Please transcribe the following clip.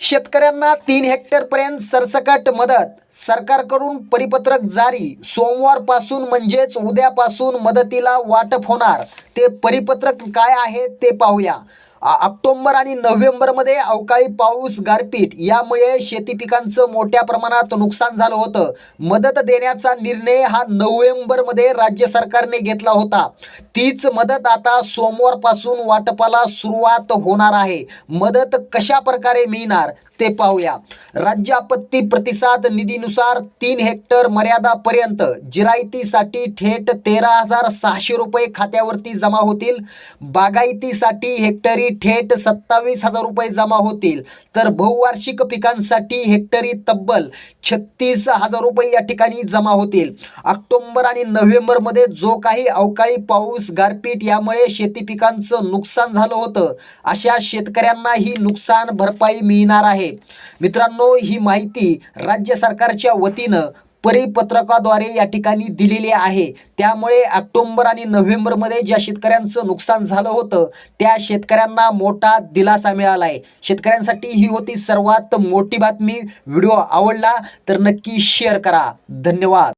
शेतकऱ्यांना तीन हेक्टरपर्यंत सरसकट मदत. सरकारकडून परिपत्रक जारी. सोमवारपासून म्हणजेच उद्यापासून मदतीला वाटप होणार. ते परिपत्रक काय आहे ते पाहूया. ऑक्टोंबर आणि नोव्हेंबरमध्ये अवकाळी पाऊस गारपीट यामुळे शेती पिकांचं मोठ्या प्रमाणात नुकसान झालं होतं. मदत देण्याचा निर्णय हा नोव्हेंबरमध्ये राज्य सरकारने घेतला होता. तीच मदत आता सोमवारपासून वाटपाला सुरुवात होणार आहे. मदत कशा प्रकारे मिळणार ते पाहूया. राज्य आपत्ती प्रतिसाद निधीनुसार तीन हेक्टर मर्यादापर्यंत जिरायतीसाठी थेट तेरा हजार सहाशे रुपये खात्यावरती जमा होतील. बागायतीसाठी हेक्टरी थेट सत्तावीस हजार रुपये जमा होतील. तर बहुवार्षिक पिकांसाठी हेक्टरी तब्बल छत्तीस हजार रुपये या ठिकाणी जमा होतील. ऑक्टोबर आणि नोव्हेंबरमध्ये जो काही अवकाळी पाऊस गारपीट यामुळे शेती पिकांचं नुकसान झालं होतं अशा शेतकऱ्यांना ही नुकसान भरपाई मिळणार आहे. मित्रांनो ही माहिती राज्य सरकारच्या वतीनं परिपत्रकाद्वारे या ठिकाणी दिलेले आहे. त्यामुळे ऑक्टोंबर आणि नोव्हेंबरमध्ये ज्या शेतकऱ्यांचं नुकसान झालं होतं त्या शेतकऱ्यांना मोठा दिलासा मिळाला आहे शेतकऱ्यांसाठी ही होती सर्वात मोठी बातमी. व्हिडिओ आवडला तर नक्की शेअर करा. धन्यवाद.